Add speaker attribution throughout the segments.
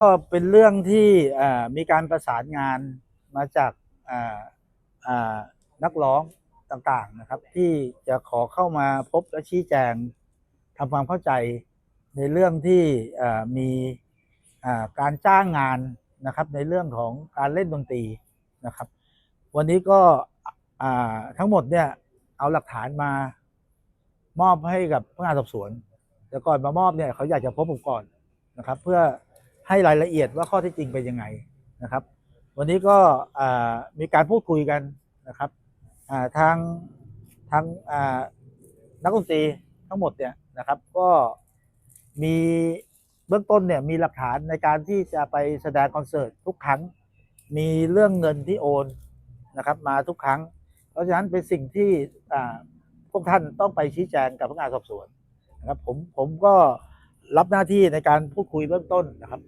Speaker 1: ก็เป็นเรื่องที่มีการประสานงานมาจากนักร้องต่างๆนะครับ ที่จะขอเข้ามาพบและชี้แจงทำความเข้าใจในเรื่องที่มีการจ้างงานนะครับ ในเรื่องของการเล่นดนตรีนะครับ วันนี้ก็ทั้งหมดเนี่ยเอาหลักฐานมามอบให้กับพนักงานสอบสวน แต่ก่อนมามอบเนี่ยเขาอยากจะพบผมก่อนนะครับ เพื่อ ให้รายละเอียดว่าข้อที่จริงเป็นยังไงนะครับ วันนี้ก็มีการพูดคุยกันนะครับทางทางนักดนตรีทั้งหมดเนี่ยนะครับก็มีเบื้องต้นเนี่ยมีหลักฐานในการที่จะไปแสดงคอนเสิร์ตทุกครั้ง มีเรื่องเงินที่โอนนะครับมาทุกครั้ง เพราะฉะนั้นเป็นสิ่งที่พวกท่านต้องไปชี้แจงกับพนักงานสอบสวนนะครับผมผมก็รับหน้าที่ในการพูดคุยเบื้องต้นนะครับ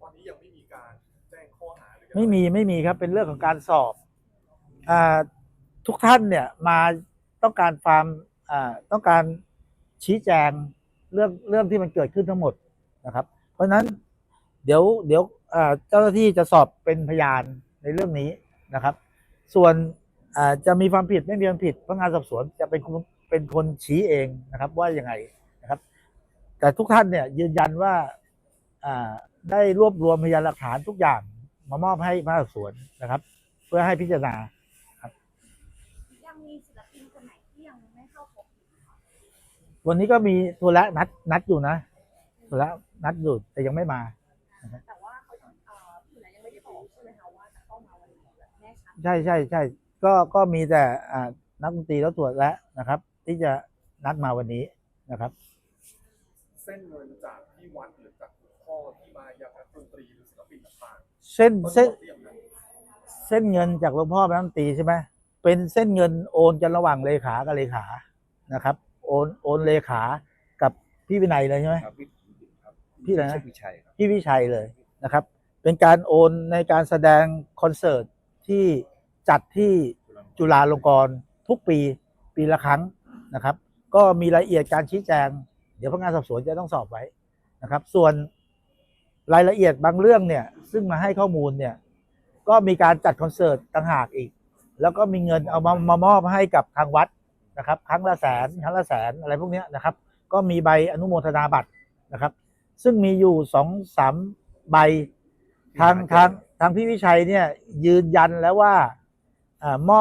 Speaker 2: ตอนนี้ยังไม่มีการแจ้งข้อหาหรือ
Speaker 1: ไม่มีไม่มีครับเป็นเรื่องของการสอบอทุกท่านเนี่ยมาต้องการความต้องการชี้แจงเรื่องเรื่องที่มันเกิดขึ้นทั้งหมดนะครับ เพราะฉะนั้นเดี๋ยวเดี๋ยวเจ้าหน้าที่จะสอบเป็นพยานในเรื่องนี้นะครับ ส่วนจะมีความผิดไม่มีความผิดพนักงานสอบสวนจะเป็นเป็นคนชี้เองนะครับ ว่าอยังไงนะครับ แต่ทุกท่านเนี่ยยืนยันว่าได้รวบรวมพยานหลักฐานทุกอย่าง มามอบให้พนักงานสอบสวนนะครับ เพื่อให้พิจารณา
Speaker 3: ยังมีศิลปินคนไหนที่ยังไม่เข้าพบอีกไหมคะ
Speaker 1: วันนี้ก็มีตัวละนัดนัดอยู่นะตัวละนัดอยู่แต่ยังไม่มา
Speaker 3: แต่ว่าเขายังเอ่อผู้นั้นยังไม่ได้บอกใช่ไหมคะว่าจะเข้ามาวันไหนแบบแน่ชัด
Speaker 1: ใช่ใช่ใช่ก็ก็มีแต่อ่านักดนตรีแล้วตรวจแล้วนะครับ ที่จะนัดมาวันนี้นะครับ
Speaker 2: เส้นเงินจากที่วัดหรือจากหลวงพ่อที่มายังนัก
Speaker 1: เส้น
Speaker 2: ๆ
Speaker 1: เส้น
Speaker 2: ต้นทุนอย่างไร
Speaker 1: เส้นเงินจากหลวงพ่อพระนักดนตรีใช่ไหมเป็นเส้นเงินโอนกันระหว่างเลขากับเลขานะครับ โอนโอนเลขากับพี่วินัยเลยใช่ไหม
Speaker 4: ครับพี่ครับ
Speaker 1: พี่อะไรนะ
Speaker 4: พี่ชัยครับ
Speaker 1: พี่วิชัยเลยนะครับ เป็นการโอนในการแสดงคอนเสิร์ตที่จัดที่จุฬาลงกรณ์ทุกปีปีละครั้งนะครับ ก็มีรายละเอียดการชี้แจง เดี๋ยวพนักงานสอบสวนจะต้องสอบไว้นะครับ ส่วน รายละเอียดบางเรื่องเนี่ย ซึ่งมาให้ข้อมูลเนี่ย ก็มีการจัดคอนเสิร์ตต่างหากอีก แล้วก็มีเงินเอามามามอบให้กับทางวัดนะครับ ครั้งละแสนครั้งละแสนอะไรพวกนี้นะครับ ก็มีใบอนุโมทนาบัตรนะครับ ซึ่งมีอยู่สองสามใบทางทางทางพี่วิชัยเนี่ยยืนยันแล้วว่าอ่ามอบ